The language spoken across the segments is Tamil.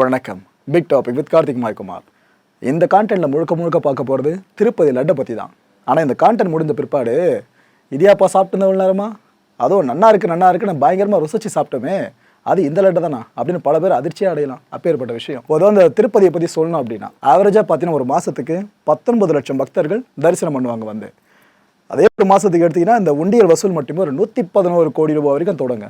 வணக்கம். Big topic with Karthik மாய்குமார். இந்த கான்டென்ட்ல முழுக்க முழுக்க பார்க்க போகிறது திருப்பதி லட்டை பற்றி தான் ஆனால் இந்த கான்டென்ட் முடிந்த பிற்பாடு இதையாப்பா சாப்பிட்டு இவ்வளோ நேரமா? அதுவும் நன்னா இருக்கு நன்னா இருக்குன்னு பயங்கரமாக ருசிச்சு சாப்பிட்டோமே. அது இந்த லட்டை தானா? அப்படின்னு பல பேர் அதிர்ச்சியாக அடையலாம். அப்பேற்பட்ட விஷயம். பொதுவாக அந்த திருப்பதியை பற்றி சொல்லணும் அப்படின்னா ஆவரேஜாக பார்த்தீங்கன்னா ஒரு மாதத்துக்கு பத்தொன்பது லட்சம் பக்தர்கள் தரிசனம் பண்ணுவாங்க வந்து. அதே ஒரு மாதத்துக்கு எடுத்தீங்கன்னா இந்த உண்டியல் வசூல் மட்டுமே ஒரு நூற்றி பதினோரு கோடி ரூபாய் வரைக்கும் தொடங்க.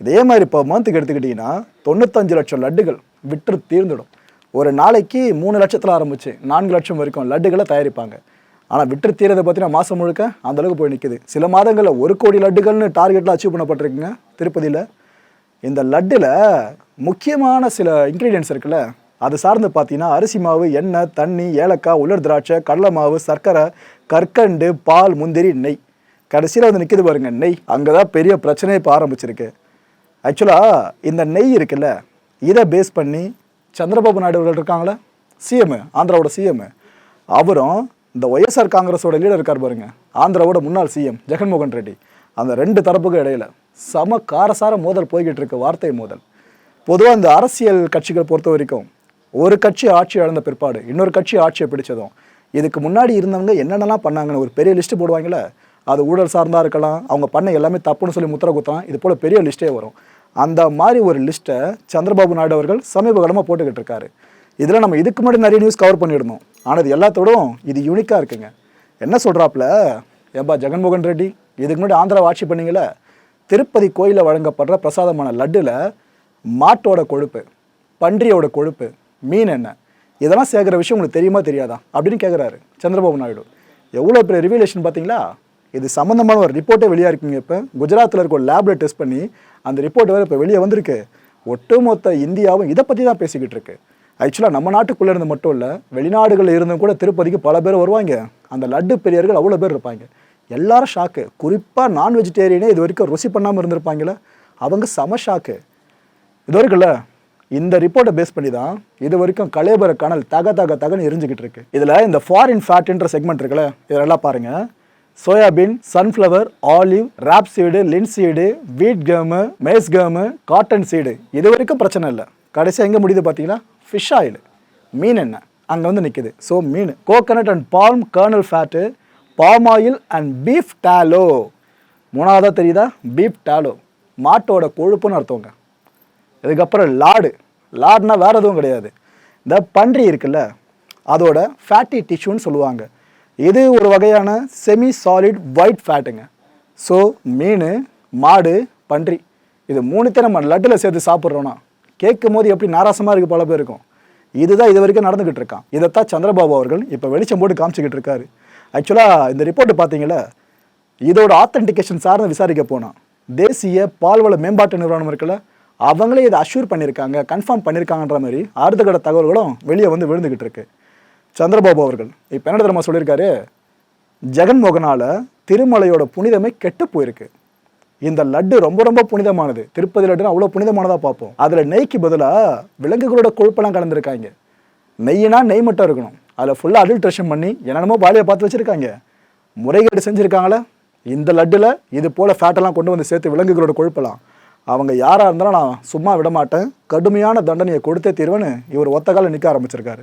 இதே மாதிரி இப்போ மந்த்துக்கு எடுத்துக்கிட்டிங்கன்னா தொண்ணூத்தஞ்சு லட்சம் லட்டுகள் விற்று தீர்ந்துடும். ஒரு நாளைக்கு மூணு லட்சத்தில் ஆரம்பிச்சு நான்கு லட்சம் வரைக்கும் லட்டுகளை தயாரிப்பாங்க. ஆனால் விற்று தீரதை பார்த்தீங்கன்னா மாதம் முழுக்க அந்த அளவுக்கு போய் நிற்குது சில மாதங்களில் ஒரு கோடி லட்டுகள்னு டார்கெட்டில் அச்சீவ் பண்ணப்பட்டிருக்குங்க திருப்பதியில். இந்த லட்டில் முக்கியமான சில இன்க்ரீடியன்ஸ் இருக்குல்ல அது சார்ந்து பார்த்தீங்கன்னா அரிசி மாவு எண்ணெய் தண்ணி ஏலக்காய் உலர் திராட்சை கடலை மாவு சர்க்கரை கற்கண்டு பால் முந்திரி நெய். கடைசியில் வந்து நிற்கிது பாருங்கள் நெய். அங்கே தான் பெரிய பிரச்சனையே இப்போ ஆரம்பிச்சிருக்கு. ஆக்சுவலாக இந்த நெய் இருக்குல்ல இதை பேஸ் பண்ணி சந்திரபாபு நாயுடு அவர்கள் இருக்காங்களே? சிஎம் ஆந்திராவோட சிஎம் அவரும் இந்த ஒய்எஸ்ஆர் காங்கிரஸோட லீடர் இருக்கார் பாருங்க. ஆந்திராவோட முன்னாள் சிஎம் ஜெகன்மோகன் ரெட்டி. அந்த ரெண்டு தரப்புக்கும் இடையில சம காரசார மோதல் போய்கிட்டு இருக்கு வார்த்தை மோதல். பொதுவாக இந்த அரசியல் கட்சிகள் பொறுத்த வரைக்கும் ஒரு கட்சி ஆட்சி இழந்த பிற்பாடு இன்னொரு கட்சி ஆட்சியை பிடிச்சதும் இதுக்கு முன்னாடி இருந்தவங்க என்னென்னலாம் பண்ணாங்கன்னு ஒரு பெரிய லிஸ்ட்டு போடுவாங்கல்ல? அது ஊழல் சார்ந்தா இருக்கலாம் அவங்க பண்ண எல்லாமே தப்புன்னு சொல்லி முத்திர குத்தலாம் இது போல் பெரிய லிஸ்ட்டே வரும். அந்த மாதிரி ஒரு லிஸ்ட்டை சந்திரபாபு நாயுடு அவர்கள் சமீப காலமாக போட்டுக்கிட்டு இருக்காரு. இதில் நம்ம இதுக்கு முன்னாடி நிறைய நியூஸ் கவர் பண்ணியிருந்தோம். ஆனால் இது எல்லாத்தோடும் இது யூனிக்காக இருக்குங்க. என்ன சொல்கிறாப்புல ஏப்பா ஜெகன்மோகன் ரெட்டி இதுக்கு முன்னாடி ஆந்திரா ஆட்சி பண்ணிங்களே திருப்பதி கோயிலில் வழங்கப்படுற பிரசாதமான லட்டில் மாட்டோட கொழுப்பு பன்றியோட கொழுப்பு மீன் என்ன? இதெல்லாம் சேர்க்குற விஷயம் உங்களுக்கு தெரியுமா தெரியாதா? அப்படின்னு கேட்குறாரு சந்திரபாபு நாயுடு. எவ்வளோ பெரிய ரிவீலேஷன் பார்த்தீங்களா? இது சம்மந்தமான ஒரு ரிப்போர்ட்டே வெளியாக இருக்குங்க இப்போ. குஜராத்தில் இருக்க ஒரு லேபில் டெஸ்ட் பண்ணி அந்த ரிப்போர்ட் வேறு இப்போ வெளியே வந்திருக்கு. ஒட்டுமொத்த இந்தியாவும் இதை பற்றி தான் பேசிக்கிட்டு இருக்கு. ஆக்சுவலாக நம்ம நாட்டுக்குள்ளே இருந்து மட்டும் இல்லை வெளிநாடுகளில் இருந்தும் கூட திருப்பதிக்கு பல பேர் வருவாங்க. அந்த லட்டு பெரியர்கள் அவ்வளோ பேர் இருப்பாங்க. எல்லாரும் ஷாக்கு குறிப்பாக நான் வெஜிடேரியனே இது வரைக்கும் ருசி பண்ணாமல் இருந்திருப்பாங்களே அவங்க செம ஷாக்கு இது வரைக்கும்ல இந்த ரிப்போர்ட்டை பேஸ் பண்ணி தான் இது வரைக்கும் கலேபர கனல் தக தக தகன்னு எரிஞ்சுக்கிட்டு இருக்கு. இதில் இந்த ஃபாரின் ஃபேட்டுன்ற செக்மெண்ட் இருக்குல்ல இதெல்லாம் பாருங்கள் soybean sunflower olive rapeseed linseed wheat game maize கேமு காட்டன் சீடு இது வரைக்கும் பிரச்சனை இல்லை. கடைசியாக எங்கே முடியுது பார்த்தீங்கன்னா ஃபிஷ் ஆயில் மீன் எண்ணெய் அங்கே வந்து நிற்குது so mean. Coconut and palm kernel fat palm oil and beef tallow மூணாவதாக தெரியுதா? பீஃப் டேலோ மாட்டோட கொழுப்புன்னு அர்த்தவங்க இதுக்கப்புறம் லாடு. லாடுனா வேறு எதுவும் கிடையாது. இந்த பன்றி இருக்குல்ல அதோட ஃபேட்டி டிஷ்யூன்னு சொல்லுவாங்க. இது ஒரு வகையான செமி சாலிட் ஒயிட் ஃபேட்டுங்க ஸோ மீன் மாடு பன்றி இது மூணுத்தையும் நம்ம லட்டில் சேர்த்து சாப்பிட்றோன்னா கேட்கும் போது எப்படி நாராசமாக இருக்குது பல பேருக்கும் இதுதான் இது வரைக்கும் நடந்துக்கிட்டு இருக்கான். இதைத்தான் சந்திரபாபு அவர்கள் இப்போ வெளிச்சம் போட்டு காமிச்சிக்கிட்டு இருக்காரு. ஆக்சுவலாக இந்த ரிப்போர்ட் பார்த்தீங்களா? இதோட ஆத்தென்டிகேஷன் சார்ந்து விசாரிக்க போனோம் தேசிய பால்வள மேம்பாட்டு நிறுவனம் இருக்குல்ல அவங்களே இதை அஷ்யூர் பண்ணியிருக்காங்க கன்ஃபார்ம் பண்ணியிருக்காங்கன்ற மாதிரி அடுத்த கட்ட தகவல்களும் வெளியே வந்து விழுந்துக்கிட்டு இருக்குது சந்திரபாபு அவர்கள். இப்போ என்ன தெரியுமா சொல்லியிருக்காரு? ஜெகன்மோகனால் திருமலையோட புனிதமே கெட்டு போயிருக்கு. இந்த லட்டு ரொம்ப ரொம்ப புனிதமானது. திருப்பதி லட்டுன்னு அவ்வளோ புனிதமானதாக பார்ப்போம். அதில் நெய்க்கு பதிலாக விலங்குகளோட கொழுப்பெல்லாம் கலந்துருக்காங்க. நெய்யினா நெய் மட்டும் இருக்கணும். அதில் ஃபுல்லாக அடல்ட்ரேஷன் பண்ணி என்னென்னமோ பாலியை பார்த்து வச்சுருக்காங்க. முறைகேடு செஞ்சுருக்காங்களே? இந்த லட்டில் இது போல் ஃபேட்டெல்லாம் கொண்டு வந்து சேர்த்து விலங்குகளோட கொழுப்பெல்லாம். அவங்க யாராக இருந்தாலும் நான் சும்மா விட மாட்டேன் கடுமையான தண்டனையை கொடுத்தே தீர்வேன்னு இவர் ஒத்த காலம் நிற்க ஆரம்பிச்சிருக்காரு.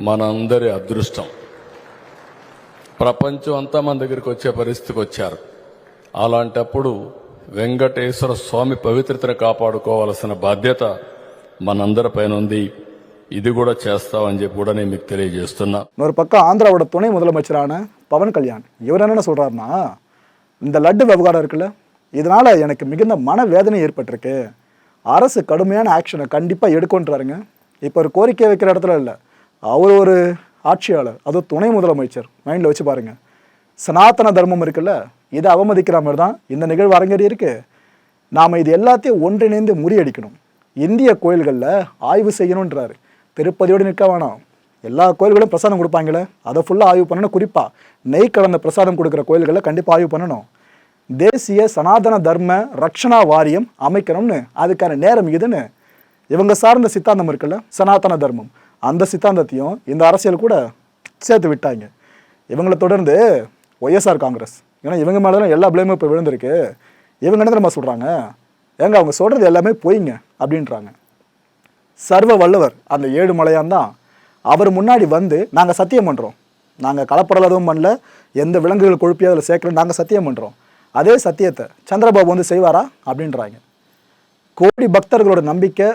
మనందరి అదృష్టం ప్రపంచం అంతా మన దగ్గరికి వచ్చే పరిస్థితికి వచ్చారు అలాంటప్పుడు వెంకటేశ్వర స్వామి పవిత్రతను కాపాడుకోవాల్సిన బాధ్యత మనందరిపైన ఉంది ఇది కూడా చేస్తామని చెప్పి కూడా నేను మీకు తెలియజేస్తున్నా இன்னொரு பக்கம் ஆந்திராவோட துணை முதலமைச்சரான பவன் கல்யாண் இவர் என்னென்ன சொல்றாருன்னா இந்த லட்டு விவகாரம் இருக்குல்ல இதனால எனக்கு மிகுந்த மனவேதனை ஏற்பட்டிருக்கு அரசு கடுமையான ஆக்ஷனை கண்டிப்பாக எடுக்கொன்றாருங்க இப்போ ஒரு கோரிக்கை வைக்கிற இடத்துல இல்லை அவர் ஒரு ஆட்சியாளர் அதுவும் துணை முதலமைச்சர். மைண்டில் வச்சு பாருங்கள் சனாதன தர்மம் இருக்குல்ல இதை அவமதிக்கிற மாதிரி தான் இந்த நிகழ்வு அரங்கேறி இருக்குது நாம் இது எல்லாத்தையும் ஒன்றிணைந்து முறியடிக்கணும். இந்திய கோயில்களில் ஆய்வு செய்யணுன்றாரு திருப்பதியோடு நிற்க வேணாம். எல்லா கோயில்களும் பிரசாதம் கொடுப்பாங்களே அதை ஃபுல்லாக ஆய்வு பண்ணணும். குறிப்பாக நெய் கலந்த பிரசாதம் கொடுக்குற கோயில்களில் கண்டிப்பாக ஆய்வு பண்ணணும். தேசிய சனாதன தர்ம ரக்ஷணா வாரியம் அமைக்கணும்னு அதுக்கான நேரம் இதுன்னு இவங்க சார்ந்த சித்தாந்தம் இருக்குல்ல சனாதன தர்மம். அந்த சித்தாந்தத்தையும் இந்த அரசியல் கூட சேர்த்து விட்டாங்க. இவங்களை தொடர்ந்து ஒய்எஸ்ஆர் காங்கிரஸ். ஏன்னா இவங்க மேலே தான் எல்லா பிளேமும் இப்போ விழுந்திருக்கு. இவங்க என்ன நம்ம சொல்கிறாங்க ஏங்க அவங்க சொல்கிறது எல்லாமே பொய்ங்க அப்படின்றாங்க. சர்வ வல்லவர் அந்த ஏழு மலையான் தான். அவர் முன்னாடி வந்து நாங்கள் சத்தியம் பண்ணுறோம் நாங்கள் கலப்படம் எதுவும் பண்ணல எந்த விலங்குகள் கொழுப்பியோ அதில் சேர்க்கல நாங்கள் சத்தியம் பண்ணுறோம் அதே சத்தியத்தை சந்திரபாபு வந்து செய்வாரா? அப்படின்றாங்க. கோடி பக்தர்களோட நம்பிக்கை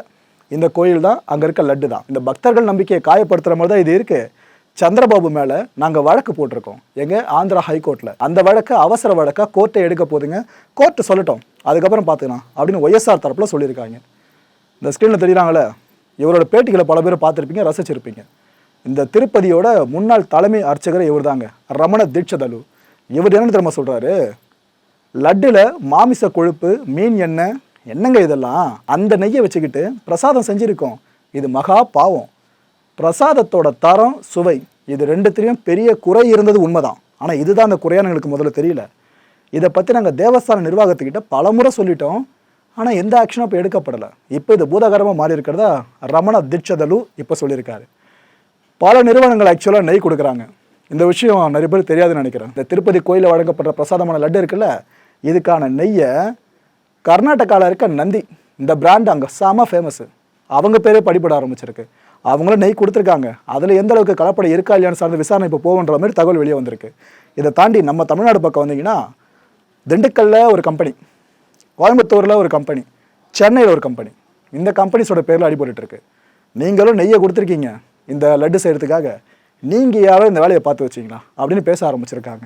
இந்த கோயில் தான் அங்கே இருக்க லட்டு தான். இந்த பக்தர்கள் நம்பிக்கையை காயப்படுத்துகிற மாதிரி தான் இது இருக்குது சந்திரபாபு மேலே நாங்கள் வழக்கு போட்டிருக்கோம். எங்கள் ஆந்திரா ஹைகோர்ட்டில் அந்த வழக்கு அவசர வழக்காக கோர்ட்டை எடுக்க போதுங்க. கோர்ட்டு சொல்லட்டும். அதுக்கப்புறம் பார்த்துக்கலாம் அப்படின்னு ஒய்எஸ்ஆர் தரப்பில் சொல்லியிருக்காங்க. இந்த ஸ்க்ரீனில் தெரியுறாங்களே? இவரோட பேட்டிகளை பல பேர் பார்த்துருப்பீங்க ரசிச்சிருப்பீங்க. இந்த திருப்பதியோட முன்னாள் தலைமை அர்ச்சகர் இவர் தாங்க ரமண தீட்சதலு. இவர் என்னென்னு தெரியுமா சொல்கிறாரு லட்டில் மாமிச கொழுப்பு மீன் எண்ணெய் என்னங்க இதெல்லாம்? அந்த நெய்யை வச்சுக்கிட்டு பிரசாதம் செஞ்சுருக்கோம். இது மகா பாவம். பிரசாதத்தோட தரம் சுவை இது ரெண்டுத்திலையும் பெரிய குறை இருந்தது உண்மைதான். ஆனால் இதுதான் அந்த குறையான எங்களுக்கு முதல்ல தெரியல. இதை பற்றி நாங்கள் தேவஸ்தான நிர்வாகத்துக்கிட்ட பலமுறை சொல்லிட்டோம். ஆனால் எந்த ஆக்ஷனும் இப்போ எடுக்கப்படலை. இப்போ இது பூதகரமாக மாறி இருக்கிறதா ரமண தீட்சதலு இப்போ சொல்லியிருக்காரு. பல நிறுவனங்கள் ஆக்சுவலாக நெய் கொடுக்குறாங்க. இந்த விஷயம் நிறைய பேர் தெரியாதுன்னு நினைக்கிறேன். இந்த திருப்பதி கோயிலில் வழங்கப்படுற பிரசாதமான லட்டு இருக்குல்ல இதுக்கான நெய்யை கர்நாடகாவில் இருக்க நந்தி இந்த பிராண்ட் அங்கே செம ஃபேமஸ் அவங்க பேரே படிப்பட ஆரம்பிச்சிருக்கு. அவங்களும் நெய் கொடுத்துருக்காங்க. அதில் எந்த அளவுக்கு கலப்படம் இருக்கா இல்லையான்னு சார்ந்த விசாரணை இப்போ போகுன்ற மாதிரி தகவல் வெளியே வந்திருக்கு. இதை தாண்டி நம்ம தமிழ்நாடு பக்கம் வந்தீங்கன்னா திண்டுக்கல்ல ஒரு கம்பெனி கோயம்புத்தூரில் ஒரு கம்பெனி சென்னையில் ஒரு கம்பெனி இந்த கம்பெனிஸோட பேரில் அடிபட்டுருக்கு நீங்களும் நெய்யை கொடுத்துருக்கீங்க இந்த லட்டு செய்கிறதுக்காக நீங்கள் யாரோ இந்த வேலையை பார்த்து வச்சிங்களா அப்படின்னு பேச ஆரம்பிச்சிருக்காங்க.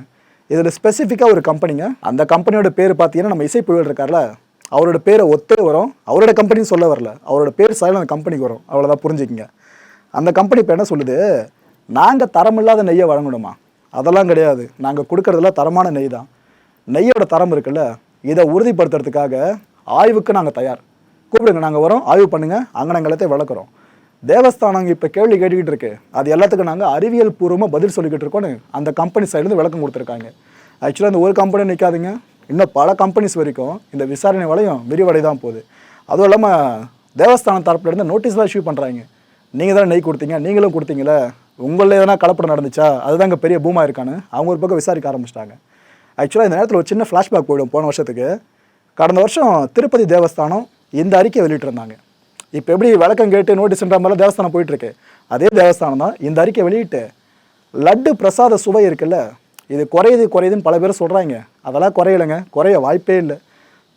இதில் ஸ்பெசிஃபிக்காக ஒரு கம்பெனிங்க அந்த கம்பெனியோட பேர் பார்த்தீங்கன்னா நம்ம இசை புயல் இருக்கார்ல அவரோட பேரை ஒத்தே வரும். அவரோட கம்பெனின்னு சொல்ல வரல. அவரோட பேர் சாயல் அந்த கம்பெனிக்கு வரும். அவ்வளோதான் புரிஞ்சுக்கிங்க. அந்த கம்பெனி இப்போ என்ன சொல்லுது? நாங்கள் தரமில்லாத நெய்யை வழங்கணுமா? அதெல்லாம் கிடையாது. நாங்கள் கொடுக்கறதுல தரமான நெய் தான். நெய்யோட தரம் இருக்குல்ல இதை உறுதிப்படுத்துறதுக்காக ஆய்வுக்கு நாங்கள் தயார். கூப்பிடுங்க நாங்கள் வரோம். ஆய்வு பண்ணுங்கள் அங்கே நாங்கள் எல்லாத்தையும் வளர்க்குறோம் தேவஸ்தானம் இப்போ கேள்வி கேட்டுக்கிட்டு இருக்கு. அது எல்லாத்துக்கும் நாங்கள் அறிவியல் பூர்வமாக பதில் சொல்லிக்கிட்டு இருக்கோன்னு அந்த கம்பெனி சைடுலேருந்து விளக்கம் கொடுத்துருக்காங்க. ஆக்சுவலாக இந்த ஒரு கம்பெனி நிற்காதுங்க இன்னும் பல கம்பெனிஸ் வரைக்கும் இந்த விசாரணை வளையம் விரிவடை தான் போகுது. அதுவும் இல்லாமல் தேவஸ்தானம் தரப்புலேருந்து நோட்டீஸ்லாம் இஷ்யூ பண்ணுறாங்க நீங்கள் தானே நெய் கொடுத்தீங்க நீங்களும் கொடுத்தீங்களே உங்களில் எதனா கலப்படம் நடந்துச்சா? அதுதான் இங்கே பெரிய பூமா இருக்கான்னு அவங்க ஒரு பக்கம் விசாரிக்க ஆரம்பிச்சிட்டாங்க. ஆக்சுவலாக இந்த நேரத்தில் ஒரு சின்ன ஃப்ளாஷ்பேக் போயிடும் போன வருஷத்துக்கு. கடந்த வருஷம் திருப்பதி தேவஸ்தானம் இந்த அறிக்கையை வெளியிட்டிருந்தாங்க. இப்போ எப்படி விளக்கம் கேட்டு நோட்டீஸ்ன்ற மாதிரிலாம் தேவஸ்தானம் போயிட்டுருக்கு. அதே தேவஸ்தானம் தான் இந்த அறிக்கை வெளியிட்டு லட்டு பிரசாத சுவை இருக்குல்ல இது குறையுது குறையுதுன்னு பல பேர் சொல்கிறாங்க அதெல்லாம் குறையலைங்க குறைய வாய்ப்பே இல்லை.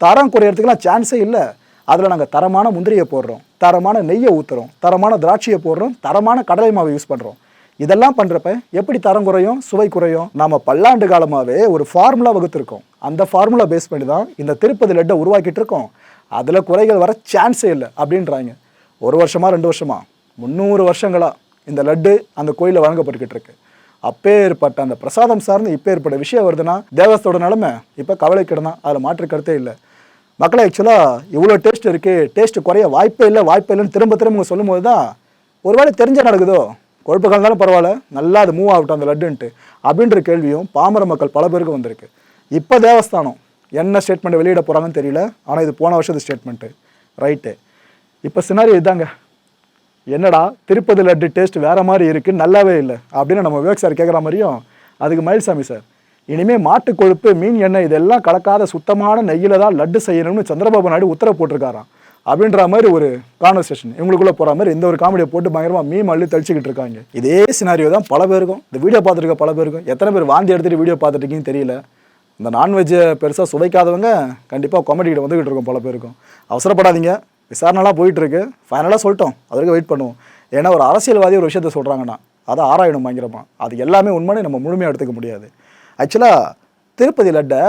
தரம் குறையிறதுக்கெல்லாம் சான்ஸே இல்லை. அதில் நாங்கள் தரமான முந்திரியை போடுறோம் தரமான நெய்யை ஊற்றுறோம் தரமான திராட்சையை போடுறோம் தரமான கடலை மாவை யூஸ் பண்ணுறோம் இதெல்லாம் பண்ணுறப்ப எப்படி தரம் குறையும் சுவை குறையும்? நாம் பல்லாண்டு காலமாகவே ஒரு ஃபார்முலா வகுத்துருக்கோம். அந்த ஃபார்முலா பேஸ் பண்ணி தான் இந்த திருப்பதி லட்டை உருவாக்கிட்டு இருக்கோம். அதில் குறைகள் வர சான்ஸே இல்லை அப்படின்றாங்க. ஒரு வருஷமா ரெண்டு வருஷமா? முந்நூறு வருஷங்களாக இந்த லட்டு அந்த கோயிலில் வழங்கப்பட்டுக்கிட்டு இருக்கு. அப்பேற்பட்ட அந்த பிரசாதம் சார்ந்து இப்போ ஏற்பட்ட விஷயம் வருதுன்னா தேவஸ்தோட நிலைமை இப்போ கவலை தான் அதில் மாற்று கருத்தே இல்லை. மக்களை ஆக்சுவலாக இவ்வளோ டேஸ்ட் இருக்குது டேஸ்ட் குறைய வாய்ப்பே இல்லை வாய்ப்பே இல்லைன்னு திரும்ப திரும்ப சொல்லும்போது தான் ஒரு வேளை தெரிஞ்ச நடக்குதோ? கொழுப்பு கலந்தாலும் பரவாயில்ல நல்லா அது மூவ் ஆகட்டும் அந்த லட்டுன்ட்டு. அப்படின்ற கேள்வியும் பாமர மக்கள் பல பேருக்கு வந்திருக்கு. இப்போ தேவஸ்தானம் என்ன ஸ்டேட்மெண்ட் வெளியிட போகிறாங்கன்னு தெரியல. ஆனால் இது போன வருஷத்து ஸ்டேட்மெண்ட்டு ரைட்டு இப்போ சினாரி இதாங்க. என்னடா திருப்பதி லட்டு டேஸ்ட் வேறு மாதிரி இருக்குது நல்லாவே இல்லை. அப்படின்னு நம்ம விவேக் சார் கேட்குற மாதிரியும் அதுக்கு மயில்சாமி சார் இனிமேல் மாட்டு கொழுப்பு மீன் எண்ணெய் இதெல்லாம் கலக்காத சுத்தமான நெய்யில் தான் லட்டு செய்யணும்னு சந்திரபாபு நாயுடு உத்தரவு போட்டிருக்காராம். அப்படின்ற மாதிரி ஒரு கான்வர்சேஷன் இவங்களுக்குள்ளே போகிற மாதிரி இந்த ஒரு காமெடியை போட்டு பயங்கரமாக மீம் அள்ளி தெளிச்சிக்கிட்டு இருக்காங்க. இதே சினாரியோ தான் பல பேருக்கும் இந்த வீடியோ பார்த்துருக்க பல பேருக்கும். எத்தனை பேர் வாந்தி எடுத்துகிட்டு வீடியோ பார்த்துருக்கீங்கன்னு தெரியல. இந்த நான்வெஜ்ஜை பெருசாக சுவைக்காதவங்க கண்டிப்பாக காமெடிக்கிட்ட வந்துக்கிட்டு இருக்கோம் பல பேருக்கும். அவசரப்படாதீங்க. விசாரணைலாம் போயிட்டுருக்கு. ஃபைனலாக சொல்லிட்டோம். அது வரைக்கும் வெயிட் பண்ணுவோம். ஏன்னா ஒரு அரசியல்வாதி ஒரு விஷயத்த சொல்கிறாங்கன்னா அதை ஆராயணும் பயங்கரமாக அது எல்லாமே உண்மையை நம்ம முழுமையாக எடுத்துக்க முடியாது. ஆக்சுவலாக திருப்பதி லட்டை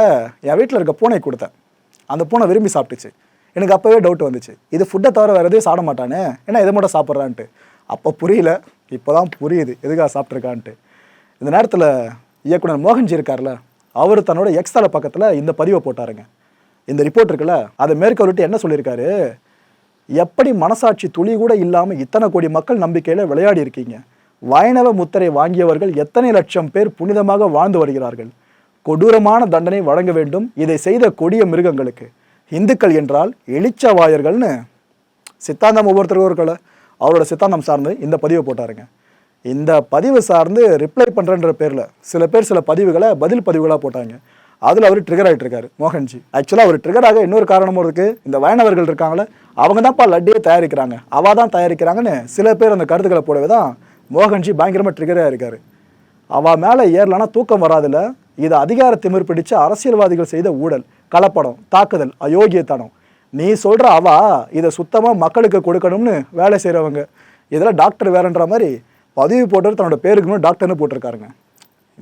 என் வீட்டில் இருக்க பூனை கொடுத்தேன். அந்த பூனை விரும்பி சாப்பிட்டுச்சு. எனக்கு அப்போவே டவுட் வந்துச்சு. இது ஃபுட்டை தவிர வேறு எதுவும் சாப்பிட மாட்டானே? ஏன்னா இதை மட்டும் சாப்பிட்றான்ட்டு. அப்போ புரியல. இப்போ தான் புரியுது. எதுக்காக சாப்பிட்ருக்கான்ட்டு இந்த நேரத்தில் இயக்குனர் மோகன்ஜி இருக்கார்ல அவர் தன்னோட எக்ஸ்தால பக்கத்தில் இந்த பதிவை போட்டாருங்க. இந்த ரிப்போர்ட் இருக்குல்ல அதை மேற்கொள்ளிட்டு என்ன சொல்லியிருக்காரு? எப்படி மனசாட்சி துளி கூட இல்லாமல் இத்தனை கோடி மக்கள் நம்பிக்கையில் விளையாடி இருக்கீங்க? வைணவ முத்திரை வாங்கியவர்கள் எத்தனை லட்சம் பேர் புனிதமாக வாழ்ந்து வருகிறார்கள்? கொடூரமான தண்டனை வழங்க வேண்டும் இதை செய்த கொடிய மிருகங்களுக்கு. இந்துக்கள் என்றால் எலிச்சவாயர்கள்னு சித்தாந்தம் ஒவ்வொருத்தருக்கும் இருக்கல அவரோட சித்தாந்தம் சார்ந்து இந்த பதிவை போட்டாருங்க. இந்த பதிவு சார்ந்து ரிப்ளை பண்ணுறன்ற பேரில் சில பேர் சில பதிவுகளை பதில் பதிவுகளாக போட்டாங்க. அதில் அவர் ட்ரிகர் ஆகிட்டு இருக்காரு மோகன்ஜி ஆக்சுவலாக அவர் ட்ரிகர் ஆக இன்னொரு காரணமும் இருக்குது இந்த வைணவர்கள் இருக்காங்களே அவங்க தான்ப்பா லட்டியே தயாரிக்கிறாங்க. அவா தான் தயாரிக்கிறாங்கன்னு சில பேர் அந்த கருத்துக்களை போடவே தான் மோகன்ஜி பயங்கரமாக ட்ரிகராக இருக்கார் அவள் மேலே ஏறலனா தூக்கம் வராதில்ல. இது அதிகார திமிர் பிடிச்ச அரசியல்வாதிகள் செய்த ஊழல் கலப்படம் தாக்குதல் அயோக்கியத்தனம். நீ சொல்கிற அவா இதை சுத்தமாக மக்களுக்கு கொடுக்கணும்னு வேலை செய்கிறவங்க இதில் டாக்டர் வேறன்ற மாதிரி பதிவு போட்டவர் தன்னோட பேருக்கு டாக்டர்னு போட்டிருக்காருங்க.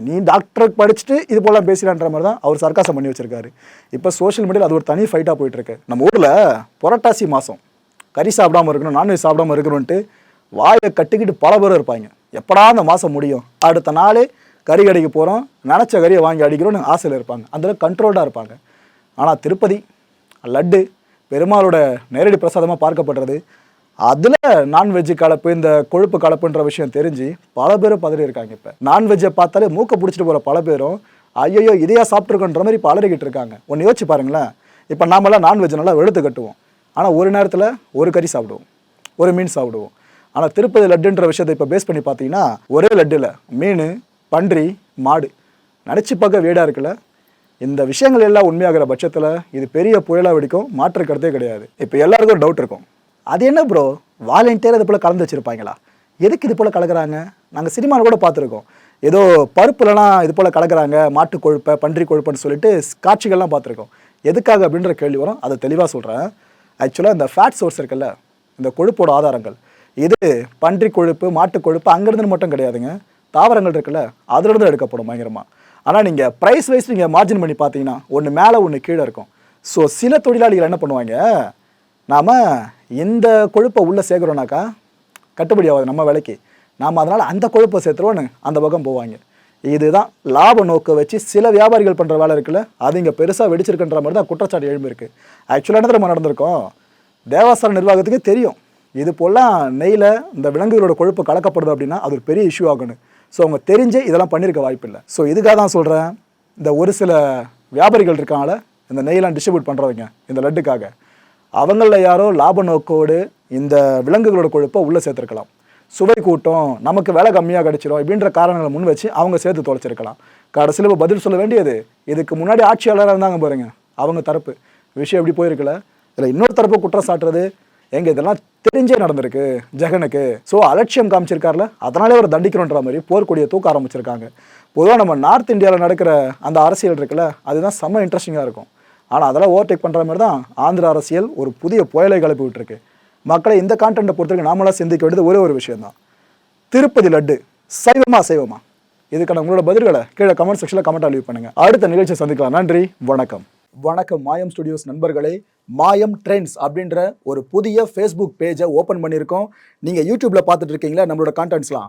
நீ டாக்டருக்கு படிச்சுட்டு இது போலாம் பேசுகிறான்ற மாதிரி தான் அவர் சர்க்காசம் பண்ணி வச்சிருக்காரு. இப்போ சோஷியல் மீடியாவில் அது ஒரு தனி ஃபைட்டாக போயிட்டுருக்கு. நம்ம ஊரில் புரட்டாசி மாதம் கறி சாப்பிடாம இருக்கணும் நான்வெஜ் சாப்பிடாம இருக்கணும்ன்ட்டு வாயை கட்டிக்கிட்டு பல பேர் இருப்பாங்க. எப்படா அந்த மாதம் முடியும்? அடுத்த நாளே கறி கடைக்கு போகிறோம் நினச்ச கறியை வாங்கி அடிக்கிறோம்னு ஆசையில் இருப்பாங்க. அதில் கண்ட்ரோல்டாக இருப்பாங்க. ஆனால் திருப்பதி லட்டு பெருமாளோட நேரடி பிரசாதமாக பார்க்கப்படுறது அதில் நான்வெஜ் கலப்பு இந்த கொழுப்பு கலப்புன்ற விஷயம் தெரிஞ்சு பல பேரும் பதறி இருக்காங்க இப்போ நான்வெஜ்ஜை பார்த்தாலே மூக்கை பிடிச்சிட்டு போகிற பல பேரும் ஐயோ இதையா சாப்பிட்ருக்கோன்ற மாதிரி இப்போ இருக்காங்க. ஒன்று யோசிச்சு பாருங்களேன். இப்போ நாமெல்லாம் நான்வெஜ் நல்லா வெளுத்து கட்டுவோம். ஆனால் ஒரு நேரத்தில் ஒரு கறி சாப்பிடுவோம். ஒரு மீன் சாப்பிடுவோம். ஆனால் திருப்பதி லட்டுன்ற விஷயத்தை இப்போ பேஸ் பண்ணி பார்த்தீங்கன்னா ஒரே லட்டில் மீன் பன்றி மாடு. நினச்சி பார்க்க வீடாக இருக்குல்ல. இந்த விஷயங்கள் எல்லாம் உண்மையாகிற பட்சத்தில் இது பெரிய புயலாக வெடிக்கும் மாற்று கருத்தே கிடையாது. இப்போ எல்லாருக்கும் டவுட் இருக்கும். அது என்ன ப்ரோ வாலண்டியர் இது போல் கலந்து வச்சுருப்பாங்களா? எதுக்கு இது போல் கலக்குறாங்க? நாங்கள் சினிமாவில் கூட பார்த்துருக்கோம். ஏதோ பருப்புலலாம் இது போல் கலக்குறாங்க மாட்டு கொழுப்பை பன்றி கொழுப்புன்னு சொல்லிட்டு காட்சிகள்லாம் பார்த்துருக்கோம். எதுக்காக அப்படின்ற கேள்வி வரும். அதை தெளிவாக சொல்கிறேன் ஆக்சுவலாக இந்த ஃபேட் சோர்ஸ் இருக்குல்ல இந்த கொழுப்போட ஆதாரங்கள். இது பன்றி கொழுப்பு மாட்டு கொழுப்பு அங்கேருந்து மட்டும் கிடையாதுங்க. தாவரங்கள் இருக்குல்ல அதுலேருந்து எடுக்கப்படும் பயங்கரமாக ஆனால் நீங்கள் ப்ரைஸ் வைஸ் நீங்கள் மார்ஜின் பண்ணி பார்த்தீங்கன்னா ஒன்று மேலே ஒன்று கீழே இருக்கும். ஸோ சில தொழிலாளிகள் என்ன பண்ணுவாங்க? நாம் இந்த கொழுப்பை உள்ளே சேர்க்குறோன்னாக்கா கட்டுப்படி ஆகாது நம்ம விலைக்கு. நாம் அதனால் அந்த கொழுப்பை சேர்த்துருவோன்னு அந்த பக்கம் போவாங்க. இதுதான் லாப நோக்க வச்சு சில வியாபாரிகள் பண்ணுற வேலை இருக்குல்ல அது இங்கே பெருசாக வெடிச்சிருக்குன்ற மாதிரி தான் குற்றச்சாட்டு எழும்பியிருக்கு ஆக்சுவலாக என்ன நம்ம நடந்திருக்கோம்? தேவஸ்தான நிர்வாகத்துக்கே தெரியும். இது போலாம் நெய்யில் இந்த விலங்குகளோட கொழுப்பு கலக்கப்படுது அப்படின்னா அது ஒரு பெரிய இஷ்யூ ஆகணும். ஸோ அவங்க தெரிஞ்சே இதெல்லாம் பண்ணியிருக்க வாய்ப்பில்லை ஸோ இதுக்காக தான் சொல்கிறேன் இந்த ஒரு சில வியாபாரிகள் இருக்காங்கள இந்த நெய்யெல்லாம் டிஸ்ட்ரிபியூட் பண்ணுறவங்க இந்த லட்டுக்காக. அவங்களில் யாரோ லாப நோக்கோடு இந்த விலங்குகளோட கொழுப்பை உள்ளே சேர்த்துருக்கலாம். சுவை கூட்டம் நமக்கு வேலை கம்மியாக கிடைச்சிரும் இப்படின்ற காரணங்களை முன் வச்சு அவங்க சேர்த்து தொலைச்சிருக்கலாம். கடைசியில் இப்போ பதில் சொல்ல வேண்டியது இதுக்கு முன்னாடி ஆட்சியாளராக இருந்தாங்க பாருங்க அவங்க தரப்பு. விஷயம் எப்படி போயிருக்குல்ல? இதில் இன்னொரு தரப்பு குற்றம் சாட்டுறது எங்க இதெல்லாம் தெரிஞ்சே நடந்திருக்கு ஜெகனுக்கு. ஸோ அலட்சியம் காமிச்சிருக்காருல அதனாலே அவர் தண்டிக்கணுன்ற மாதிரி போர்க்கொடியை தூக்க ஆரம்பிச்சிருக்காங்க. பொதுவாக நம்ம நார்த் இந்தியாவில் நடக்கிற அந்த அரசியல் இருக்குல்ல அதுதான் செம்ம இன்ட்ரெஸ்டிங்காக இருக்கும். ஆனால் அதெல்லாம் ஓவர்டேக் பண்ணுற மாதிரி தான் ஆந்திர அரசியல் ஒரு புதிய புயலை கிளப்பி விட்டுருக்கு. மக்களை இந்த கான்டென்ட்டை பொறுத்தவரைக்கும் நாமளாக சிந்திக்க வேண்டியது ஒரே ஒரு விஷயம்தான். திருப்பதி லட்டு சைவமா சைவமா? இதுக்கான உங்களோட பதில்களை கீழே கமெண்ட் செக்ஷனில் கமெண்ட் லீவ் பண்ணுங்க. அடுத்த நிகழ்ச்சியை சந்திக்கலாம். நன்றி வணக்கம். வணக்கம் மாயம் ஸ்டுடியோஸ் நண்பர்களே. மாயம் ட்ரெண்ட்ஸ் அப்படின்ற ஒரு புதிய ஃபேஸ்புக் பேஜை ஓப்பன் பண்ணியிருக்கோம். நீங்கள் யூடியூப்பில் பார்த்துட்டு இருக்கீங்களா? நம்மளோட கான்டென்ட்ஸ்லாம்